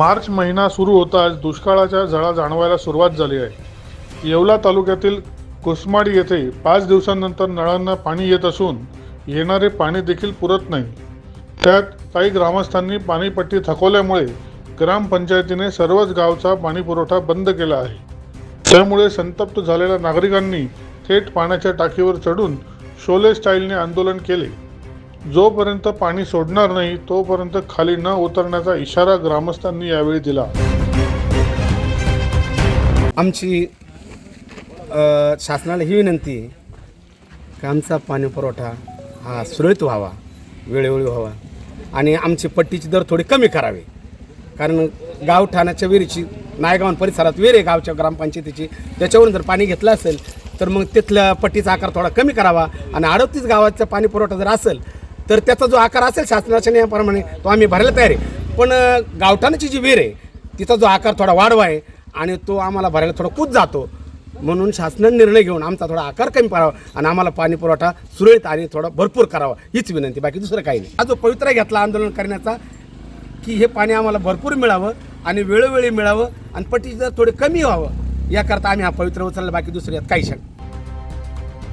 मार्च महिना सुरू होताच दुष्काळाच्या झळा जाणवायला सुरुवात झाली आहे. येवला तालुक्यातील कुसमाडी येथे पाच दिवसांनंतर नळांना पाणी येत असून येणारे पाणी देखील पुरत नाही. त्यात काही ग्रामस्थांनी पाणीपट्टी थकवल्यामुळे ग्रामपंचायतीने सर्वच गावचा पाणीपुरवठा बंद केला आहे. त्यामुळे संतप्त झालेल्या नागरिकांनी थेट पाण्याच्या टाकीवर चढून शोले स्टाईलने आंदोलन केले. जोपर्यंत पाणी सोडणार नाही तोपर्यंत खाली न उतरण्याचा इशारा ग्रामस्थांनी यावेळी दिला. आमची अ, शासनाला ही विनंती आहे की आमचा पाणी पुरवठा हा सुरळीत व्हावा वेळोवेळी व्हावा आणि आमची पट्टीची दर थोडी कमी करावी. कारण गावठाणाच्या विहिरीची नायगावन परिसरात विहीर आहे गावच्या ग्रामपंचायतीची. त्याच्यावरून जर पाणी घेतलं असेल तर मग तिथल्या पट्टीचा आकार थोडा कमी करावा आणि अडतीस गावाचा पाणी पुरवठा जर असेल तर त्याचा जो आकार असेल शासनाच्या नियमाप्रमाणे तो आम्ही भरायला तयार आहे. पण गावठाणाची जी विहीर आहे तिचा जो आकार थोडा वाढवा आहे आणि तो आम्हाला भरायला थोडा कूद जातो. म्हणून शासनाने निर्णय घेऊन आमचा थोडा आकार कमी करावा आणि आम्हाला पाणी पुरवठा सुरळीत आणि थोडा भरपूर करावा हीच विनंती. बाकी दुसरं काही नाही. हा जो पवित्रा घेतला आंदोलन करण्याचा की हे पाणी आम्हाला भरपूर मिळावं आणि वेळोवेळी मिळावं आणि पट्टीची जर थोडी कमी व्हावं याकरता आम्ही हा पवित्र उचलला बाकी दुसऱ्यात यात काही शक